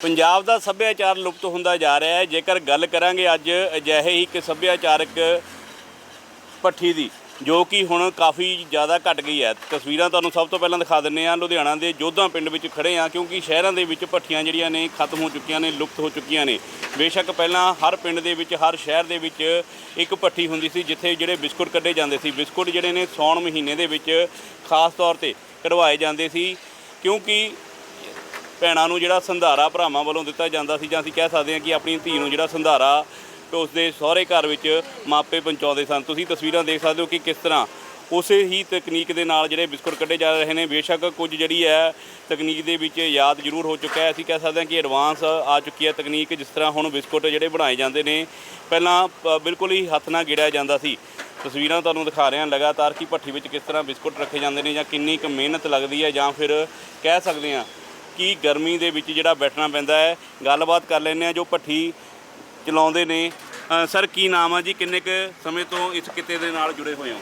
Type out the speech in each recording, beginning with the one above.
ਪੰਜਾਬ ਦਾ ਸੱਭਿਆਚਾਰ ਲੁਪਤ ਹੁੰਦਾ ਜਾ ਰਿਹਾ ਹੈ। ਜੇਕਰ ਗੱਲ ਕਰਾਂਗੇ ਅੱਜ ਅਜਿਹੇ ਹੀ ਇੱਕ ਸੱਭਿਆਚਾਰਕ ਪੱਠੀ ਦੀ, ਜੋ ਕਿ ਹੁਣ ਕਾਫੀ ਜ਼ਿਆਦਾ ਘਟ ਗਈ ਹੈ। ਤਸਵੀਰਾਂ ਤੁਹਾਨੂੰ ਸਭ ਤੋਂ ਪਹਿਲਾਂ ਦਿਖਾ ਦਿੰਨੇ ਆ ਲੁਧਿਆਣਾ ਦੇ ਜੋਧਾ ਪਿੰਡ ਵਿੱਚ ਖੜੇ ਆ ਕਿਉਂਕਿ ਸ਼ਹਿਰਾਂ ਦੇ ਵਿੱਚ ਭੱਠੀਆਂ ਜਿਹੜੀਆਂ ਨੇ, ਖਤਮ ਹੋ ਚੁੱਕੀਆਂ ਨੇ, ਲੁਪਤ ਹੋ ਚੁੱਕੀਆਂ ਨੇ। ਬੇਸ਼ੱਕ ਪਹਿਲਾਂ ਹਰ ਪਿੰਡ ਦੇ ਵਿੱਚ, ਹਰ ਸ਼ਹਿਰ ਦੇ ਵਿੱਚ ਇੱਕ ਭੱਠੀ ਹੁੰਦੀ ਸੀ, ਜਿੱਥੇ ਜਿਹੜੇ ਬਿਸਕੁਟ ਕੱਢੇ ਜਾਂਦੇ ਸੀ। ਬਿਸਕੁਟ ਜਿਹੜੇ ਨੇ ਸੌਣ ਮਹੀਨੇ ਦੇ ਵਿੱਚ ਖਾਸ ਤੌਰ ਤੇ ਕਢਵਾਏ ਜਾਂਦੇ ਸੀ, ਕਿਉਂਕਿ ਭੈਣਾਂ ਨੂੰ ਜਿਹੜਾ ਸੰਧਾਰਾ ਭਰਾਵਾਂ ਵੱਲੋਂ ਦਿੱਤਾ ਜਾਂਦਾ ਸੀ, ਜਾਂ ਅਸੀਂ ਕਹਿ ਸਕਦੇ ਹਾਂ ਕਿ ਆਪਣੀ ਧੀ ਨੂੰ ਜਿਹੜਾ ਸੰਧਾਰਾ ਤੇ ਉਸਦੇ ਸਹੁਰੇ ਘਰ ਵਿੱਚ ਮਾਪੇ ਪਹੁੰਚਾਉਂਦੇ ਸਨ। ਤੁਸੀਂ ਤਸਵੀਰਾਂ ਦੇਖ ਸਕਦੇ ਹੋ ਕਿ ਕਿਸ ਤਰ੍ਹਾਂ ਉਸੇ ਹੀ ਤਕਨੀਕ ਦੇ ਨਾਲ ਜਿਹੜੇ ਬਿਸਕੁਟ ਕੱਢੇ ਜਾ ਰਹੇ ਨੇ। ਬੇਸ਼ੱਕ ਕੁਝ ਜਿਹੜੀ ਹੈ ਤਕਨੀਕ ਦੇ ਵਿੱਚ ਯਾਦ ਜ਼ਰੂਰ ਹੋ ਚੁੱਕਾ ਹੈ। ਅਸੀਂ ਕਹਿ ਸਕਦੇ ਹਾਂ ਕਿ ਐਡਵਾਂਸ ਆ ਚੁੱਕੀ ਹੈ ਤਕਨੀਕ, ਜਿਸ ਤਰ੍ਹਾਂ ਹੁਣ ਬਿਸਕੁਟ ਜਿਹੜੇ ਬਣਾਏ ਜਾਂਦੇ ਨੇ, ਪਹਿਲਾਂ ਬਿਲਕੁਲ ਹੀ ਹੱਥ ਨਾਲ ਗਿੜਿਆ ਜਾਂਦਾ ਸੀ। ਤਸਵੀਰਾਂ ਤੁਹਾਨੂੰ ਦਿਖਾ ਰਹੇ ਹਾਂ ਲਗਾਤਾਰ ਕਿ ਭੱਠੀ ਵਿੱਚ ਕਿਸ ਤਰ੍ਹਾਂ ਬਿਸਕੁਟ ਰੱਖੇ ਜਾਂਦੇ ਨੇ ਜਾਂ ਕਿੰਨੀ ਕੁ ਮਿਹਨਤ ਲੱਗਦੀ ਹੈ ਜਾਂ ਫਿਰ ਕਹਿ ਸਕਦੇ ਹਾਂ ਕਿ ਗਰਮੀ ਦੇ ਵਿੱਚ ਜਿਹੜਾ ਬੈਠਣਾ ਪੈਂਦਾ ਹੈ? ਗੱਲਬਾਤ ਕਰ ਲੈਂਦੇ ਆ ਜੋ ਭੱਠੀ ਚਲਾਉਂਦੇ ਨੇ। ਸਰ ਕੀ ਨਾਮ ਆ ਜੀ? ਕਿੰਨੇ ਕੁ ਸਮੇਂ ਤੋਂ ਇਸ ਕਿੱਤੇ ਦੇ ਨਾਲ ਜੁੜੇ ਹੋਏ ਹੋ?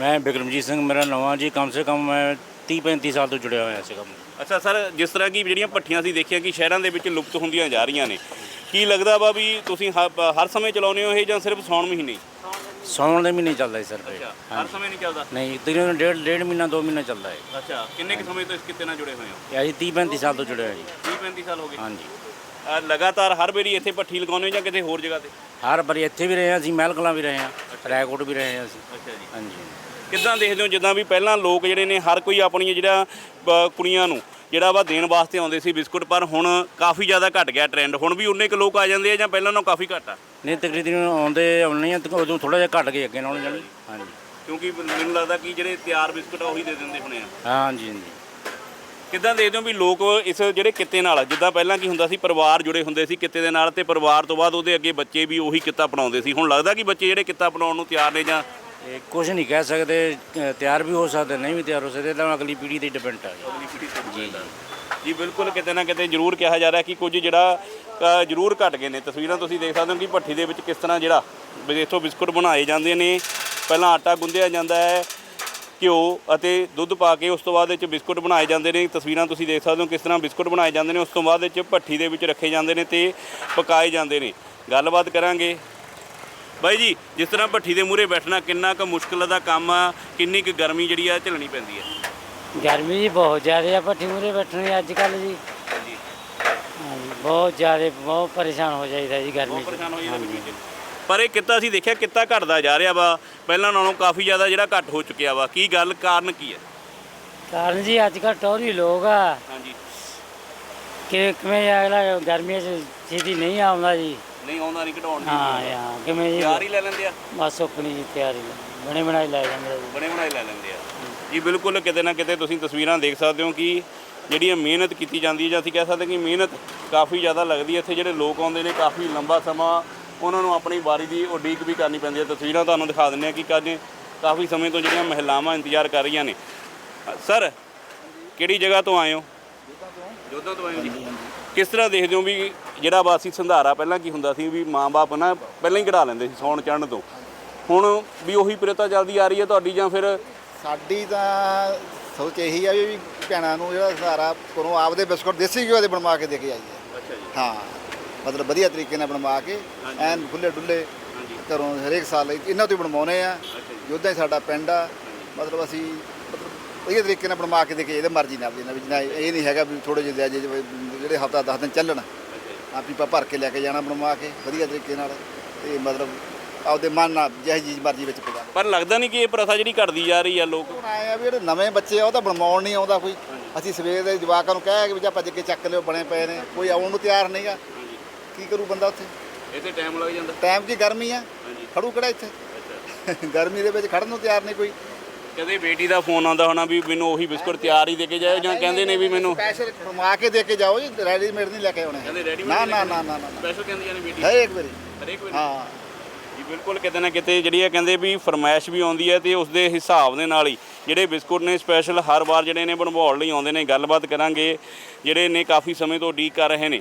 ਮੈਂ ਬਿਕਰਮਜੀਤ ਸਿੰਘ ਮੇਰਾ ਨਵਾਂ ਜੀ। ਕਮ ਸੇ ਕਮ ਮੈਂ 30 35 ਸਾਲ ਤੋਂ ਜੁੜਿਆ ਹੋਇਆ ਸੀ ਕੰਮ ਅੱਛਾ ਸਰ ਜਿਸ ਤਰ੍ਹਾਂ ਕਿ ਜਿਹੜੀਆਂ ਭੱਠੀਆਂ ਸੀ ਦੇਖੀਆਂ ਕਿ ਸ਼ਹਿਰਾਂ ਦੇ ਵਿੱਚ ਲੁਪਤ ਹੁੰਦੀਆਂ ਜਾ ਰਹੀਆਂ ਨੇ ਕੀ ਲੱਗਦਾ ਵਾ ਵੀ ਤੁਸੀਂ ਹਰ ਸਮੇਂ ਚਲਾਉਂਦੇ ਹੋ ਇਹ ਜਾਂ ਸਿਰਫ ਸੌਣ ਮਹੀਨੇ? ਹੀ? ਸੌਣ ਦੇ ਮਹੀਨੇ ਚੱਲਦਾ ਸੀ ਸਰ ਫਿਰ ਹਰ ਸਮੇਂ ਨਹੀਂ ਚੱਲਦਾ? ਨਹੀਂ ਤਕਰੀਬਨ ਡੇਢ ਡੇਢ ਮਹੀਨਾ 2 ਮਹੀਨਾ ਚੱਲਦਾ ਹੈ ਅੱਛਾ ਕਿੰਨੇ ਕੁ ਸਮੇਂ ਤੋਂ ਇਸ ਕਿੱਤੇ ਨਾਲ ਜੁੜੇ ਹੋਏ ਹੋ? ਇਹ ਅਸੀਂ 30 35 ਸਾਲ ਤੋਂ ਜੁੜਿਆ ਜੀ। 30 35 ਸਾਲ ਹੋ ਗਏ। ਹਾਂਜੀ। ਅ, ਲਗਾਤਾਰ ਹਰ ਵਾਰੀ ਇੱਥੇ ਭੱਠੀ ਲਗਾਉਂਦੇ ਹੋ ਜਾਂ ਕਿਤੇ ਹੋਰ ਜਗ੍ਹਾ ਤੇ? ਹਰ ਵਾਰੀ ਇੱਥੇ ਵੀ ਰਹੇ ਹਾਂ ਅਸੀਂ ਮਹਿਲ ਕਲਾਂ ਵੀ ਰਹੇ ਹਾਂ ਰੈਕੋਟ ਵੀ ਰਹੇ ਹਾਂ ਅਸੀਂ। ਅੱਛਾ ਜੀ। ਹਾਂਜੀ। ਕਿੱਦਾਂ ਦੇਖਦੇ ਹੋ ਜਿੱਦਾਂ ਵੀ ਪਹਿਲਾਂ ਲੋਕ ਜਿਹੜੇ ਨੇ ਹਰ ਕੋਈ ਆਪਣੀਆਂ ਜਿਹੜਾ ਕੁੜੀਆਂ ਨੂੰ ਜਿਹੜਾ ਵਾ ਦੇਣ ਵਾਸਤੇ ਆਉਂਦੇ ਸੀ ਬਿਸਕੁਟ ਪਰ ਹੁਣ ਕਾਫੀ ਜ਼ਿਆਦਾ ਘਟ ਗਿਆ ਟ੍ਰੈਂਡ ਹੁਣ ਵੀ ਉਨੇ ਕੁ ਲੋਕ ਆ ਜਾਂਦੇ ਆ ਜਾਂ ਪਹਿਲਾਂ ਨਾਲੋਂ ਕਾਫੀ ਘੱਟ ਆ? ਨਹੀਂ ਤਕਰੀਬਨ ਆਉਂਦੇ ਆਉਣੇ ਆ ਤੇ ਉਦੋਂ ਥੋੜਾ ਜਿਹਾ ਘਟ ਗਏ ਅੱਗੇ ਨਾਲੋਂ ਜਾਣੀ। ਹਾਂਜੀ। ਕਿਉਂਕਿ ਮੈਨੂੰ ਲੱਗਦਾ ਕਿ ਜਿਹੜੇ ਤਿਆਰ ਬਿਸਕੁਟ ਆ ਉਹੀ ਦੇ ਦਿੰਦੇ ਹੋਣੇ ਆ। ਹਾਂਜੀ ਹਾਂਜੀ। ਕਿੱਦਾਂ ਦੇਖਦੇ ਹੋ ਵੀ ਲੋਕ ਇਸ ਜਿਹੜੇ ਕਿੱਤੇ ਨਾਲ ਜਿੱਦਾਂ ਪਹਿਲਾਂ ਕੀ ਹੁੰਦਾ ਸੀ ਪਰਿਵਾਰ ਜੁੜੇ ਹੁੰਦੇ ਸੀ ਕਿੱਤੇ ਦੇ ਨਾਲ ਤੇ ਪਰਿਵਾਰ ਤੋਂ ਬਾਅਦ ਉਹਦੇ ਅੱਗੇ ਬੱਚੇ ਵੀ ਉਹੀ ਕਿੱਤਾ ਅਪਣਾਉਂਦੇ ਸੀ। ਹੁਣ ਲੱਗਦਾ ਕਿ ਬੱਚੇ ਜਿਹੜੇ ਕਿੱਤਾ ਅਪਣਾਉਣ ਨੂੰ ਤਿਆਰ ਨੇ ਜਾਂ ਇਹ ਕੁਝ ਨਹੀਂ ਕਹਿ ਸਕਦੇ ਅ, ਤਿਆਰ ਵੀ ਹੋ ਸਕਦੇ ਨਹੀਂ ਵੀ ਤਿਆਰ ਹੋ ਸਕਦੇ ਤਾਂ ਅਗਲੀ ਪੀੜ੍ਹੀ ਤੇ ਡਿਪੈਂਡ ਹੈ ਜੀ। ਜੀ ਬਿਲਕੁਲ ਕਿਤੇ ਨਾ ਕਿਤੇ ਜ਼ਰੂਰ ਕਿਹਾ ਜਾ ਰਿਹਾ ਕਿ ਕੁਝ ਜਿਹੜਾ ਜ਼ਰੂਰ ਘਟ ਗਏ ਨੇ। ਤਸਵੀਰਾਂ ਤੁਸੀਂ ਦੇਖ ਸਕਦੇ ਹੋ ਕਿ ਭੱਠੀ ਦੇ ਵਿੱਚ ਕਿਸ ਤਰ੍ਹਾਂ ਜਿਹੜਾ ਵੀ ਇੱਥੋਂ ਬਿਸਕੁਟ ਬਣਾਏ ਜਾਂਦੇ ਨੇ। ਪਹਿਲਾਂ ਆਟਾ ਗੁੰਦਿਆ ਜਾਂਦਾ ਹੈ, ਘਿਓ ਅਤੇ ਦੁੱਧ ਪਾ ਕੇ ਉਸ ਤੋਂ ਬਾਅਦ ਵਿੱਚ ਬਿਸਕੁਟ ਬਣਾਏ ਜਾਂਦੇ ਨੇ। ਤਸਵੀਰਾਂ ਤੁਸੀਂ ਦੇਖ ਸਕਦੇ ਹੋ ਕਿਸ ਤਰ੍ਹਾਂ ਬਿਸਕੁਟ ਬਣਾਏ ਜਾਂਦੇ ਨੇ। ਉਸ ਤੋਂ ਬਾਅਦ ਵਿੱਚ ਭੱਠੀ ਦੇ ਵਿੱਚ ਰੱਖੇ ਜਾਂਦੇ ਨੇ ਤੇ ਪਕਾਏ ਜਾਂਦੇ ਨੇ। ਗੱਲਬਾਤ ਕਰਾਂਗੇ। ਬਾਈ ਜੀ, ਜਿਸ ਤਰ੍ਹਾਂ ਭੱਠੀ ਦੇ ਮੂਹਰੇ ਬੈਠਣਾ ਕਿੰਨਾ ਕੁ ਮੁਸ਼ਕਲ ਦਾ ਕੰਮ ਆ, ਕਿੰਨੀ ਕੁ ਗਰਮੀ ਜਿਹੜੀ ਆ, ਝੱਲਣੀ ਪੈਂਦੀ ਹੈ? ਗਰਮੀ ਜੀ ਬਹੁਤ ਜ਼ਿਆਦਾ ਆ, ਭੱਠੀ ਮੂਰੇ ਬੈਠਣੀ ਅੱਜ ਕੱਲ ਜੀ। ਬਹੁਤ ਜ਼ਿਆਦਾ ਬਹੁਤ ਪਰੇਸ਼ਾਨ ਹੋ ਜਾਈਦਾ ਜੀ ਗਰਮੀ ਬਹੁਤ ਪਰੇਸ਼ਾਨ ਹੋ ਜਾਂਦੇ ਵਿੱਚ ਪਰ ਇਹ ਕਿੱਤਾ ਅਸੀਂ ਦੇਖਿਆ ਕਿੱਤਾ ਘਟਦਾ ਜਾ ਰਿਹਾ ਵਾ। ਪਹਿਲਾਂ ਨਾਲੋਂ ਕਾਫੀ ਜ਼ਿਆਦਾ ਜਿਹੜਾ ਘਟ ਹੋ ਚੁੱਕਿਆ ਵਾ। ਕੀ ਗੱਲ ਕਾਰਨ ਕੀ ਹੈ? ਕਾਰਨ ਜੀ ਅੱਜ ਕੱਲ ਟੋਰੀ ਲੋਕ ਆ। ਹਾਂਜੀ। ਕਿ ਕਿਵੇਂ ਅਗਲਾ ਗਰਮੀਆਂ 'ਚ ਛੇਤੀ ਨਹੀਂ ਆਉਂਦਾ ਜੀ। ਨਹੀਂ ਆਉਂਦਾ ਨਹੀਂ ਘਟਾਉਣ ਦੀ ਹਾਂ ਹਾਂ ਕਿਵੇਂ ਜੀ? ਯਾਰ ਹੀ ਲੈ ਲੈਂਦੇ ਆ। ਬਸ ਆਪਣੀ ਜੀ ਤਿਆਰੀ ਬਣੇ ਬਣਾਈ ਲੈ ਜਾਂਦੇ ਆ ਜੀ। ਬਣੇ ਬਣਾਏ ਲੈ ਲੈਂਦੇ ਆ। ਜੀ ਬਿਲਕੁਲ ਕਿਤੇ ਨਾ ਕਿਤੇ ਤੁਸੀਂ ਤਸਵੀਰਾਂ ਦੇਖ ਸਕਦੇ ਹੋ ਕਿ ਜਿਹੜੀ ਜਿਹੜੀਆਂ ਮਿਹਨਤ ਕੀਤੀ ਜਾਂਦੀ ਹੈ, ਜਾਂ ਅਸੀਂ ਕਹਿ ਸਕਦੇ ਕਿ ਮਿਹਨਤ ਕਾਫੀ ਜ਼ਿਆਦਾ ਲੱਗਦੀ ਹੈ। ਇੱਥੇ ਜਿਹੜੇ ਲੋਕ ਆਉਂਦੇ ਨੇ, ਕਾਫੀ ਲੰਬਾ ਸਮਾਂ ਉਹਨਾਂ ਨੂੰ ਆਪਣੀ ਵਾਰੀ ਦੀ ਉਡੀਕ ਵੀ ਕਰਨੀ ਪੈਂਦੀ ਹੈ। ਤਸਵੀਰਾਂ ਤੁਹਾਨੂੰ ਦਿਖਾ ਦਿੰਦੇ ਆ ਕਿ ਕਾਜੇ ਕਾਫੀ ਸਮੇਂ ਤੋਂ ਜਿਹੜੀਆਂ ਮਹਿਲਾਵਾਂ ਇੰਤਜ਼ਾਰ ਕਰ ਰਹੀਆਂ ਨੇ। ਸਰ, ਕਿਹੜੀ ਜਗ੍ਹਾ ਤੋਂ ਆਏ ਹੋ? ਜੋਧਾ ਤੋਂ ਆਏ ਹੋ ਜੀ। ਕਿਸ ਤਰ੍ਹਾਂ ਦੇਖਦੇ ਹੋ ਵੀ ਜਿਹੜਾ ਵਾਸੀ ਸੰਧਾਰਾ ਪਹਿਲਾਂ ਕੀ ਹੁੰਦਾ ਸੀ ਵੀ ਮਾਂ-ਬਾਪ ਨਾ ਪਹਿਲਾਂ ਹੀ ਕਢਾ ਲੈਂਦੇ ਸੀ ਸੌਣ ਚੜ੍ਹਨ ਤੋਂ? ਹੁਣ ਵੀ ਉਹੀ ਪ੍ਰਥਾ ਚੱਲਦੀ ਆ ਰਹੀ ਹੈ ਤੁਹਾਡੀ ਜਾਂ ਫਿਰ ਸਾਡੀ ਤਾਂ ਸੋਚ ਇਹੀ ਆ ਵੀ ਭੈਣਾਂ ਨੂੰ ਜਿਹੜਾ ਸਹਾਰਾ ਕੋਲੋਂ ਆਪਦੇ ਬਿਸਕੁਟ ਦੇਸੀ ਘਿਓ ਦੇ ਬਣਵਾ ਕੇ ਦੇ ਕੇ ਆਈਏ ਅੱਛਾ ਜੀ। ਹਾਂ ਮਤਲਬ ਵਧੀਆ ਤਰੀਕੇ ਨਾਲ ਬਣਵਾ ਕੇ। ਐਨ ਖੁੱਲੇ ਡੁੱਲੇ ਹਾਂਜੀ। ਘਰੋਂ ਹਰੇਕ ਸਾਲ ਇਹਨਾਂ ਤੋਂ ਹੀ ਬਣਵਾਉਨੇ ਆ ਯੋਧਾ ਹੀ ਸਾਡਾ ਪਿੰਡ ਆ। ਮਤਲਬ ਅਸੀਂ ਵਧੀਆ ਤਰੀਕੇ ਨਾਲ ਬਣਵਾ ਕੇ ਦੇ ਕੇ ਇਹਦੇ ਮਰਜ਼ੀ ਨਾਲ ਜਿਹਨਾਂ ਵਿੱਚ ਨਾ ਇਹ ਨਹੀਂ ਹੈਗਾ ਵੀ ਥੋੜੇ ਜਿਹੇ ਜੇ ਜਿਹੜੇ ਹਫਤਾ 10 ਦਿਨ ਚੱਲਣ। ਆ ਪੀਪਾ ਭਰ ਕੇ ਲੈ ਕੇ ਜਾਣਾ ਬਣਵਾ ਕੇ ਵਧੀਆ ਤਰੀਕੇ ਨਾਲ। ਤੇ ਮਤਲਬ ਆਪਦੇ ਮਨ ਨਾਲ ਜਿਹੀ ਚੀਜ਼ ਮਰਜ਼ੀ ਵਿੱਚ ਪਵਾ ਪਰ ਲੱਗਦਾ ਨਹੀਂ ਕਿ ਇਹ ਪ੍ਰਥਾ ਜਿਹੜੀ ਘਟਦੀ ਜਾ ਰਹੀ ਆ ਲੋਕ ਹੁਣ ਆਏ ਆ ਵੀ ਜਿਹੜੇ ਨਵੇਂ ਬੱਚੇ ਆ ਉਹ ਤਾਂ ਬਣਵਾਉਣ ਨਹੀਂ ਆਉਂਦਾ ਕੋਈ। ਅਸੀਂ ਸਵੇਰ ਦੇ ਜਵਾਕਾਂ ਨੂੰ ਕਹਿ ਕੇ ਵੀ ਜਾ ਭੱਜ ਕੇ ਚੱਕ ਲਿਓ ਬਣੇ ਪਏ ਨੇ। ਕੋਈ ਆਉਣ ਨੂੰ ਤਿਆਰ ਨਹੀਂਗਾ ਕੀ ਕਰੂ ਬੰਦਾ ਉੱਥੇ? ਇੱਥੇ ਟਾਈਮ ਲੱਗ ਜਾਂਦਾ। ਟਾਈਮ ਕੀ ਗਰਮੀ ਆ। ਖੜੂ ਕਿਹੜਾ ਇੱਥੇ? ਗਰਮੀ ਦੇ ਵਿੱਚ ਖੜਨ ਨੂੰ ਤਿਆਰ ਨਹੀਂ ਕੋਈ। ਕਦੇ ਬੇਟੀ ਦਾ ਫੋਨ ਆਉਂਦਾ ਹੋਣਾ ਵੀ ਮੈਨੂੰ ਉਹੀ ਬਿਸਕੁਟ ਤਿਆਰ ਹੀ ਦੇ ਕੇ ਜਾਓ ਜਾਂ ਕਹਿੰਦੇ ਨੇ ਵੀ ਮੈਨੂੰ ਸਪੈਸ਼ਲ ਬਣਵਾ ਕੇ ਦੇ ਕੇ ਜਾਓ ਜੀ। ਰੈਡੀਮੇਡ ਨਹੀਂ ਲੈ ਕੇ ਆਉਣੇ। ਕਹਿੰਦੇ ready-made ਨਾ ਨਾ ਕੇ ਨਾ ਨਾ ਨਾ ਸਪੈਸ਼ਲ ਕਹਿੰਦੀਆਂ ਨੇ ਬੇਟੀ। ਹੈ ਇੱਕ ਵਾਰੀ। ਹਰੇਕ ਵਾਰੀ। ਹਾਂ। ਜੀ, ਬਿਲਕੁਲ ਕਿਤੇ ਨਾ ਕਿਤੇ ਜਿਹੜੀ ਇਹ ਕਹਿੰਦੇ ਵੀ ਫਰਮਾਇਸ਼ ਵੀ ਆਉਂਦੀ ਹੈ ਤੇ ਉਸ ਦੇ ਹਿਸਾਬ ਦੇ ਨਾਲ ਹੀ ਜਿਹੜੇ ਬਿਸਕੁਟ ਨੇ ਸਪੈਸ਼ਲ ਹਰ ਵਾਰ ਜਿਹੜੇ ਨੇ ਬਣਵਾਉਣ ਲਈ ਆਉਂਦੇ ਨੇ, ਗੱਲਬਾਤ ਕਰਾਂਗੇ, ਜਿਹੜੇ ਨੇ ਕਾਫੀ ਸਮੇਂ ਤੋਂ ਉਡੀਕ ਕਰ ਰਹੇ ਨੇ।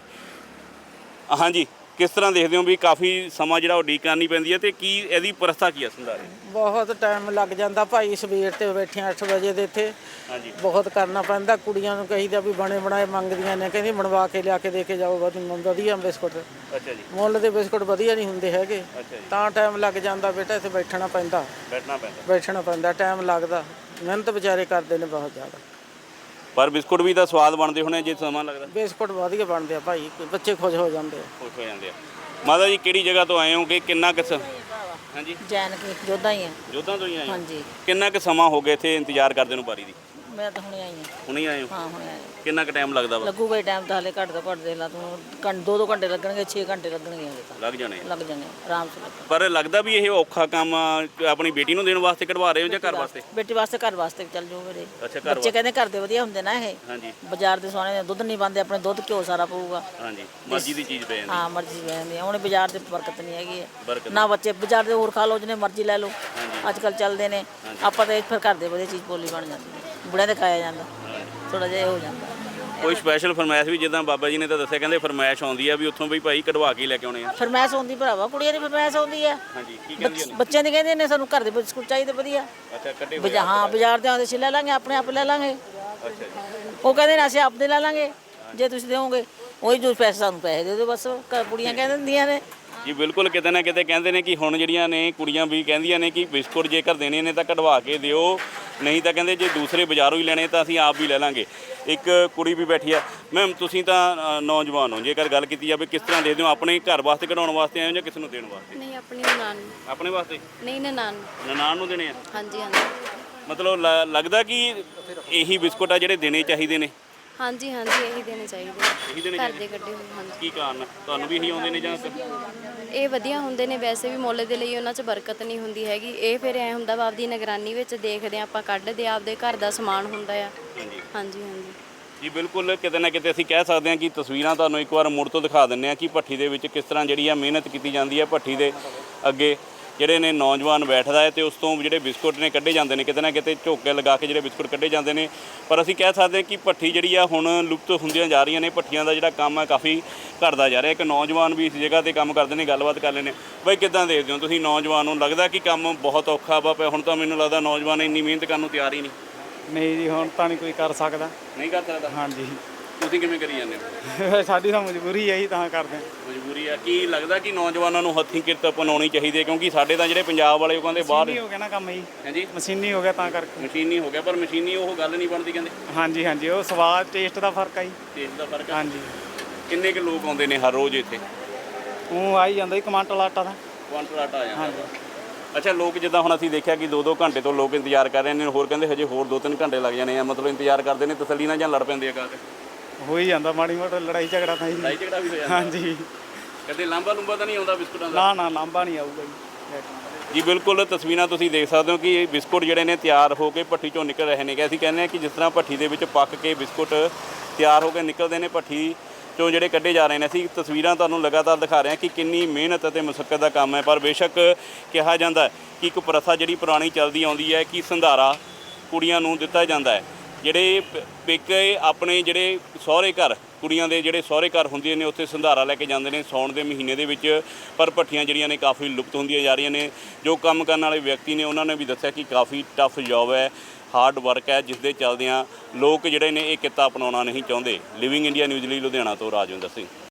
ਹਾਂਜੀ। ਕਿਸ ਤਰ੍ਹਾਂ ਦੇਖਦੇ ਹੋ ਵੀ ਕਾਫੀ ਸਮਾਂ ਜਿਹੜਾ ਉਡੀਕ ਕਰਨੀ ਪੈਂਦੀ ਹੈ ਤੇ ਕੀ ਇਹਦੀ ਪ੍ਰਸਥਾ ਕੀ ਹੈ ਸੰਧਾਰੇ? ਬਹੁਤ ਟਾਈਮ ਲੱਗ ਜਾਂਦਾ ਭਾਈ ਸਵੇਰ ਤੇ ਬੈਠੇ 8 ਵਜੇ ਦੇ ਇੱਥੇ। ਹਾਂਜੀ। ਬਹੁਤ ਕਰਨਾ ਪੈਂਦਾ ਕੁੜੀਆਂ ਨੂੰ ਕਹੀਦਾ ਵੀ ਬਣੇ ਬਣਾਏ ਮੰਗਦੀਆਂ ਨੇ ਕਹਿੰਦੀ ਬਣਵਾ ਕੇ ਲਿਆ ਕੇ ਦੇ ਕੇ ਜਾਓ ਵਧੀਆ ਵਧੀਆ ਬਿਸਕੁਟ। ਅੱਛਾ ਜੀ। ਮੁੱਲ ਦੇ ਬਿਸਕੁਟ ਵਧੀਆ ਨਹੀਂ ਹੁੰਦੇ ਹੈਗੇ। ਤਾਂ ਟਾਈਮ ਲੱਗ ਜਾਂਦਾ ਬੇਟਾ ਇੱਥੇ ਬੈਠਣਾ ਪੈਂਦਾ। ਬੈਠਣਾ ਪੈਂਦਾ। ਬੈਠਣਾ ਪੈਂਦਾ ਟਾਈਮ ਲੱਗਦਾ। ਮਿਹਨਤ ਵਿਚਾਰੇ ਕਰਦੇ ਨੇ ਬਹੁਤ ਜ਼ਿਆਦਾ। ਪਰ ਬਿਸਕੁਟ ਵੀ ਤਾਂ ਸਵਾਦ ਬਣਦੇ ਹੋਣੇ ਜੇ ਸਮਾਂ ਲੱਗਦਾ। ਬਿਸਕੁਟ ਵਧੀਆ ਬਣਦੇ ਆ ਭਾਈ ਬੱਚੇ ਖੁਸ਼ ਹੋ ਜਾਂਦੇ ਆ। ਖੁਸ਼ ਹੋ ਜਾਂਦੇ ਆ। ਮਾਤਾ ਜੀ ਕਿਹੜੀ ਜਗ੍ਹਾ ਤੋਂ ਆਏ ਹੋ ਕਿ ਕਿੰਨਾ ਕਿਸ ਹਾਂਜੀ? ਜੈਨ ਕੀ ਜੋਧਾ ਹੀ ਆ। ਜੋਧਾਂ ਤੋਂ ਹੀ ਆਏ ਹੋ? ਹਾਂਜੀ। ਕਿੰਨਾ ਕੁ ਸਮਾਂ ਹੋ ਗਿਆ ਇੱਥੇ ਇੰਤਜ਼ਾਰ ਕਰਦੇ ਨੂੰ ਬਾਰੀ ਦੀ? ਮੈਂ ਤਾਂ ਹੁਣੇ ਆਈ ਆ ਹੁਣੇ ਆਏ ਹੋ? ਹਾਂ ਹੁਣੇ ਆਈ ਕਿੰਨਾ ਕੁ ਟਾਈਮ ਲੱਗਦਾ ਵਾ? ਲੱਗੂਗਾ ਹੀ ਟਾਈਮ ਤਾਂ ਹਲੇ ਘੱਟ ਤੋਂ ਘੱਟ ਦੇ ਲਾ ਤੂੰ। ਘੰ ਦੋ ਦੋ ਘੰਟੇ ਲੱਗਣਗੇ 6 ਘੰਟੇ ਲੱਗਣਗੇ ਹਲੇ ਤਾਂ। ਲੱਗ ਜਾਣੇ ਆ। ਲੱਗ ਜਾਣੇ ਆਰਾਮ ਸੇ ਲੱਗਣ ਪਰ ਲੱਗਦਾ ਵੀ ਇਹ ਔਖਾ ਕੰਮ ਆ, ਆਪਣੀ ਬੇਟੀ ਨੂੰ ਦੇਣ ਵਾਸਤੇ ਕਢਵਾ ਰਹੇ ਹੋ ਜਾਂ ਘਰ ਵਾਸਤੇ? ਬੇਟੀ ਵਾਸਤੇ ਘਰ ਵਾਸਤੇ ਚੱਲ ਜਾਓ ਮੇਰੇ ਅੱਛਾ ਘਰ ਬੱਚੇ ਕਹਿੰਦੇ ਘਰ ਦੇ ਵਧੀਆ ਹੁੰਦੇ ਨਾ ਇਹ। ਹਾਂਜੀ। ਬਾਜ਼ਾਰ ਦੇ ਸੋਨੇ ਦੁੱਧ ਨਹੀਂ ਪਾਉਂਦੇ ਆਪਣੇ ਦੁੱਧ ਘਿਓ ਸਾਰਾ ਪਊਗਾ। ਹਾਂਜੀ ਮਰਜ਼ੀ ਦੀ ਚੀਜ਼ ਪੈ ਜਾਂਦੀ। ਹਾਂ ਮਰਜ਼ੀ ਲੈਂਦੀ ਉਹਨੇ ਬਾਜ਼ਾਰ ਦੇ ਬਰਕਤ ਨਹੀਂ ਹੈਗੀ ਹੈ। ਬਰਕਤ ਨਾ ਬੱਚੇ ਬਾਜ਼ਾਰ ਦੇ ਹੋਰ ਖਾ ਲਓ ਜਿਹਨੇ ਮਰਜ਼ੀ ਲੈ ਲਓ। ਅੱਜ ਕੱਲ ਚੱਲਦੇ ਨੇ। ਆਪਾਂ ਤਾਂ ਫਿਰ ਘਰ ਦੇ ਵਧੀਆ ਚੀਜ਼ ਬੋਲੀ ਬਣ ਜਾਂਦੀ ਹੈ ਬੁੜਿਆਂ ਖਾਇਆ ਜਾਂਦਾ। ਥੋੜਾ ਜਿਹਾ ਇਹ ਹੋ ਜਾਂਦਾ। ਕੋਈ ਸਪੈਸ਼ਲ ਫਰਮਾਇਸ਼ ਵੀ ਜਿੱਦਾਂ ਬਾਬਾ ਜੀ ਨੇ ਤਾਂ ਦੱਸਿਆ ਕਹਿੰਦੇ ਫਰਮਾਇਸ਼ ਆਉਂਦੀ ਆ ਵੀ ਉੱਥੋਂ ਵੀ ਭਾਈ ਕਢਵਾ ਕੇ ਲੈ ਕੇ ਆਉਣੇ ਆ। ਫਰਮੈਸ਼ ਹੁੰਦੀ ਭਰਾਵਾ ਕੁੜੀਆਂ ਦੀ ਫਰਮੈਸ਼ ਹੁੰਦੀ ਹੈ ਹਾਂਜੀ ਕੀ ਕਹਿੰਦੀਆਂ ਬੱਚ- ਨੇ? ਬੱਚਿਆਂ ਦੀ ਕਹਿੰਦੇ ਨੇ ਸਾਨੂੰ ਘਰ ਦੇ ਬਿਸਕੁਟ ਚਾਹੀਦੇ ਵਧੀਆ। ਅੱਛਾ ਕੱਢੇ ਹੋਏ ਹਾਂ ਬਾਜ਼ਾਰ ਦੇ ਆਉਂਦੇ ਸੀ ਲੈ ਲਾਂਗੇ ਆਪਣੇ ਆਪ ਲੈ ਲਾਂਗੇ। ਅੱਛਾ ਜੀ। ਉਹ ਕਹਿੰਦੇ ਨੇ ਅਸੀਂ ਆਪਦੇ ਲੈ ਲਾਂਗੇ ਜੇ ਤੁਸੀਂ ਦਿਓਗੇ। ਉਹੀ ਜੋ ਪੈਸੇ ਸਾਨੂੰ ਪੈਸੇ ਦੇ ਦਿਓ ਬਸ। ਘਰ ਕੁੜੀਆਂ ਕਹਿ ਦਿੰਦੀਆਂ ਨੇ। ਜੀ ਬਿਲਕੁਲ ਕਿਤੇ ਨਾ ਕਿਤੇ ਕਹਿੰਦੇ ਨੇ ਕਿ ਹੁਣ ਜਿਹੜੀਆਂ ਨੇ ਕੁੜੀਆਂ ਵੀ ਕਹਿੰਦੀਆਂ ਨੇ ਕਿ ਬਿਸਕੁਟ ਜੇਕਰ ਦੇਣੇ ਨੇ ਤਾਂ ਕਢਵਾ ਕੇ ਦਿਓ ਨਹੀਂ ਤਾਂ ਕਹਿੰਦੇ ਜੇ ਦੂਸਰੇ ਬਾਜ਼ਾਰੋਂ ਹੀ ਲੈਣੇ ਤਾਂ ਅਸੀਂ ਆਪ ਵੀ ਲੈ ਲਾਂਗੇ। ਇੱਕ ਕੁੜੀ ਵੀ ਬੈਠੀ ਆ ਮੈਮ ਤੁਸੀਂ ਤਾਂ ਨੌਜਵਾਨ ਹੋ ਜੇਕਰ ਗੱਲ ਕੀਤੀ ਜਾਵੇ ਕਿਸ ਤਰ੍ਹਾਂ ਦੇਖਦੇ ਹੋ ਆਪਣੇ ਘਰ ਵਾਸਤੇ ਕਢਾਉਣ ਵਾਸਤੇ ਆਏ ਹੋ ਜਾਂ ਕਿਸੇ ਨੂੰ ਦੇਣ ਵਾਸਤੇ? ਨਹੀਂ ਆਪਣੀ ਨਨਾਣ ਨੂੰ। ਆਪਣੇ ਵਾਸਤੇ? ਨਹੀਂ ਨਨਾਣ ਨਨਾਣ ਨੂੰ ਦੇਣੇ ਆ? ਹਾਂਜੀ ਹਾਂਜੀ। ਮਤਲਬ ਲ- ਲੱਗਦਾ ਕਿ ਇਹੀ ਬਿਸਕੁਟ ਆ ਜਿਹੜੇ ਦੇਣੇ ਚਾਹੀਦੇ ਨੇ? ਹਾਂਜੀ ਹਾਂਜੀ ਇਹੀ ਦੇਣੇ ਇਹੀ ਚਾਹੀਦੇ ਦੇਣੇ ਘਰ ਦੇ ਕੱਢੇ ਹੋਏ ਹਾਂਜੀ। ਕੀ ਕਾਰਨ? ਤੁਹਾਨੂੰ ਵੀ ਇਹੀ ਆਉਂਦੇ ਨੇ ਜਾਂ ਇਹ ਵਧੀਆ ਹੁੰਦੇ ਨੇ ਵੈਸੇ ਵੀ ਮੁੱਲ ਦੇ ਲਈ ਉਹਨਾਂ 'ਚ ਬਰਕਤ ਨਹੀਂ ਹੁੰਦੀ ਹੈਗੀ। ਇਹ ਫਿਰ ਐ ਹੁੰਦਾ ਵਾ ਆਪਦੀ ਨਿਗਰਾਨੀ ਵਿੱਚ ਦੇਖਦੇ ਆ ਆਪਾਂ ਕੱਢਦੇ ਆ ਆਪਦੇ ਘਰ ਦਾ ਸਮਾਨ ਹੁੰਦਾ ਆ। ਹਾਂਜੀ। ਹਾਂਜੀ ਹਾਂਜੀ। ਜੀ ਬਿਲਕੁਲ ਕਿਤੇ ਨਾ ਕਿਤੇ ਅਸੀਂ ਕਹਿ ਸਕਦੇ ਹਾਂ ਕਿ ਤਸਵੀਰਾਂ ਤੁਹਾਨੂੰ ਇੱਕ ਵਾਰ ਮੁੜ ਤੋਂ ਦਿਖਾ ਦਿੰਨੇ ਆ ਕਿ ਭੱਠੀ ਦੇ ਵਿੱਚ ਕਿਸ ਤਰ੍ਹਾਂ ਜਿਹੜੀ ਆ ਮਿਹਨਤ ਕੀਤੀ ਜਾਂਦੀ ਹੈ ਭੱਠੀ ਦੇ ਅੱਗੇ। ਜਿਹੜੇ ਨੇ ਨੌਜਵਾਨ ਬੈਠਦਾ ਹੈ ਤੇ ਉਸ ਤੋਂ ਜਿਹੜੇ ਬਿਸਕੁਟ ਨੇ ਕੱਢੇ ਜਾਂਦੇ ਨੇ ਕਿਤੇ ਨਾ ਕਿਤੇ ਝੋਕੇ ਲਗਾ ਕੇ ਜਿਹੜੇ ਬਿਸਕੁਟ ਕੱਢੇ ਜਾਂਦੇ ਨੇ। ਪਰ ਅਸੀਂ ਕਹਿ ਸਕਦੇ ਹਾਂ ਕਿ ਭੱਠੀ ਜਿਹੜੀ ਆ ਹੁਣ ਲੁਪਤ ਹੁੰਦੀਆਂ ਜਾ ਰਹੀਆਂ ਨੇ ਭੱਠੀਆਂ ਦਾ ਜਿਹੜਾ ਕੰਮ ਹੈ ਕਾਫੀ ਘਟਦਾ ਜਾ ਰਿਹਾ। ਇੱਕ ਨੌਜਵਾਨ ਵੀ ਇਸ ਜਗ੍ਹਾ ਤੇ ਕੰਮ ਕਰਦੇ ਨੇ ਗੱਲਬਾਤ ਕਰ ਲੈਣੇ ਬਈ ਕਿੱਦਾਂ ਦੇਖਦੇ ਹੋ ਤੁਸੀਂ ਨੌਜਵਾਨ ਨੂੰ? ਲੱਗਦਾ ਕਿ ਕੰਮ ਬਹੁਤ ਔਖਾ ਵਾ ਪਿਆ। ਹੁਣ ਤਾਂ ਮੈਨੂੰ ਲੱਗਦਾ ਨੌਜਵਾਨ ਇੰਨੀ ਮਿਹਨਤ ਕਰਨ ਨੂੰ ਤਿਆਰ ਹੀ ਨਹੀਂ। ਨਹੀਂ ਜੀ ਹੁਣ ਤਾਂ ਨਹੀਂ ਕੋਈ ਕਰ ਸਕਦਾ। ਨਹੀਂ ਕਰ ਸਕਦਾ? ਹਾਂਜੀ। ਤੁਸੀਂ ਕਿਵੇਂ ਕਰੀ ਜਾਂਦੇ ਹੋ? ਸਾਡੀ ਤਾਂ ਮਜਬੂਰੀ ਹੈ ਹੀ ਤਾਂ ਕਰਦੇ ਹਾਂ। ਮਜਬੂਰੀ ਆ। ਕੀ ਲੱਗਦਾ ਕਿ ਨੌਜਵਾਨਾਂ ਨੂੰ ਹੱਥੀਂ ਕਿਰਤ ਅਪਣਾਉਣੀ ਚਾਹੀਦੀ ਹੈ? ਕਿਉਂਕਿ ਸਾਡੇ ਤਾਂ ਜਿਹੜੇ ਪੰਜਾਬ ਵਾਲੇ ਉਹ ਕਹਿੰਦੇ ਬਾਹਰ ਮਸ਼ੀਨੀ ਹੋ ਗਿਆ ਨਾ ਕੰਮ ਜੀ। ਹਾਂਜੀ? ਮਸ਼ੀਨੀ ਹੋ ਗਿਆ ਤਾਂ ਕਰਕੇ। ਮਸ਼ੀਨੀ ਹੋ ਗਿਆ ਪਰ ਮਸ਼ੀਨੀ ਉਹ ਗੱਲ ਨਹੀਂ ਬਣਦੀ ਕਹਿੰਦੇ। ਹਾਂਜੀ ਹਾਂਜੀ ਉਹ ਸਵਾਦ ਟੇਸਟ ਦਾ ਫ਼ਰਕ ਆ ਜੀ। ਟੇਸਟ ਦਾ ਫ਼ਰਕ ਆ। ਹਾਂਜੀ। ਕਿੰਨੇ ਕੁ ਲੋਕ ਆਉਂਦੇ ਨੇ ਹਰ ਰੋਜ਼ ਇੱਥੇ? ਉਹ ਆਈ ਜਾਂਦਾ ਜੀ ਕਮਾਂਟਲ ਆਟਾ ਦਾ। ਕੁਆਂਟਲ ਆਟਾ ਆ ਜਾਂਦਾ। ਅੱਛਾ ਲੋਕ ਜਿੱਦਾਂ ਹੁਣ ਅਸੀਂ ਦੇਖਿਆ ਕਿ 2-2 ਘੰਟੇ ਤੋਂ ਲੋਕ ਇੰਤਜ਼ਾਰ ਕਰ ਰਹੇ ਨੇ ਹੋਰ ਕਹਿੰਦੇ ਹਜੇ ਹੋਰ 2-3 ਘੰਟੇ ਲੱਗ ਜਾਣੇ ਆ। ਮਤਲਬ ਇੰਤਜ਼ਾਰ ਕਰਦੇ ਨੇ ਤਸੱਲੀ ਨਾਲ ਜਾਂ ਲੜ ਪੈਂਦੇ ਆ ਕਾ ਕੇ ਹੋ ਹੀ ਜਾਂਦਾ ਮਾੜੀ ਮੋਟੀ ਲੜਾਈ ਝਗੜਾ ਤਾਂ ਜੀ ਲੜਾਈ ਝਗੜਾ ਵੀ ਹੋ ਜਾਂਦਾ। ਹਾਂਜੀ। ਕਦੇ ਲਾਂਬਾ ਲੰਬਾ ਤਾਂ ਨਹੀਂ ਆਉਂਦਾ ਬਿਸਕੁਟਾਂ ਦਾ? ਨਾ ਨਾ ਲਾਂਬਾ ਨਹੀਂ ਆਊਗਾ ਜੀ। ਜੀ ਬਿਲਕੁਲ ਤਸਵੀਰਾਂ ਤੁਸੀਂ ਦੇਖ ਸਕਦੇ ਹੋ ਕਿ ਇਹ ਬਿਸਕੁਟ ਜਿਹੜੇ ਨੇ ਤਿਆਰ ਹੋ ਕੇ ਭੱਠੀ ਚੋਂ ਨਿਕਲ ਰਹੇ ਨੇ। ਕਿ ਅਸੀਂ ਕਹਿੰਦੇ ਹਾਂ ਕਿ ਜਿਸ ਤਰ੍ਹਾਂ ਭੱਠੀ ਦੇ ਵਿੱਚ ਪੱਕ ਕੇ ਬਿਸਕੁਟ ਤਿਆਰ ਹੋ ਕੇ ਨਿਕਲਦੇ ਨੇ ਭੱਠੀ ਚੋਂ ਜਿਹੜੇ ਕੱਢੇ ਜਾ ਰਹੇ ਨੇ। ਅਸੀਂ ਤਸਵੀਰਾਂ ਤੁਹਾਨੂੰ ਲਗਾਤਾਰ ਦਿਖਾ ਰਹੇ ਹਾਂ ਕਿ ਕਿੰਨੀ ਮਿਹਨਤ ਅਤੇ ਮੁਸ਼ਕਲ ਦਾ ਕੰਮ ਹੈ। ਪਰ ਬੇਸ਼ੱਕ ਕਿਹਾ ਜਾਂਦਾ ਕਿ ਇੱਕ ਪ੍ਰਥਾ ਜਿਹੜੀ ਪੁਰਾਣੀ ਚੱਲਦੀ ਆਉਂਦੀ ਹੈ ਕਿ ਸੰਧਾਰਾ ਕੁੜੀਆਂ ਨੂੰ ਦਿੱਤਾ ਜਾਂਦਾ ਹੈ। ਜਿਹੜੇ ਪੇਕੇ ਆਪਣੇ ਜਿਹੜੇ ਸਹੁਰੇ ਘਰ ਕੁੜੀਆਂ ਦੇ ਜਿਹੜੇ ਸਹੁਰੇ ਘਰ ਹੁੰਦੀਆਂ ਨੇ, ਉੱਥੇ ਸੰਧਾਰਾ ਲੈ ਕੇ ਜਾਂਦੇ ਨੇ, ਸੌਣ ਦੇ ਮਹੀਨੇ ਦੇ ਵਿੱਚ। ਪਰ ਭੱਠੀਆਂ ਜਿਹੜੀਆਂ ਨੇ, ਕਾਫੀ ਲੁਪਤ ਹੁੰਦੀਆਂ ਜਾ ਰਹੀਆਂ ਨੇ। ਜੋ ਕੰਮ ਕਰਨ ਵਾਲੇ ਵਿਅਕਤੀ ਨੇ, ਉਹਨਾਂ ਨੇ ਵੀ ਦੱਸਿਆ ਕਿ ਕਾਫੀ ਟਫ ਜੌਬ ਹੈ ਹਾਰਡ ਵਰਕ ਹੈ ਜਿਸ ਦੇ ਚਲਦਿਆਂ ਲੋਕ ਜਿਹੜੇ ਨੇ, ਇਹ ਕਿੱਤਾ ਅਪਣਾਉਣਾ ਨਹੀਂ ਚਾਹੁੰਦੇ। ਲਿਵਿੰਗ ਇੰਡੀਆ ਨਿਊਜ਼ ਲਈ ਲੁਧਿਆਣਾ ਤੋਂ ਰਾਜਵਿੰਦਰ ਸਿੰਘ।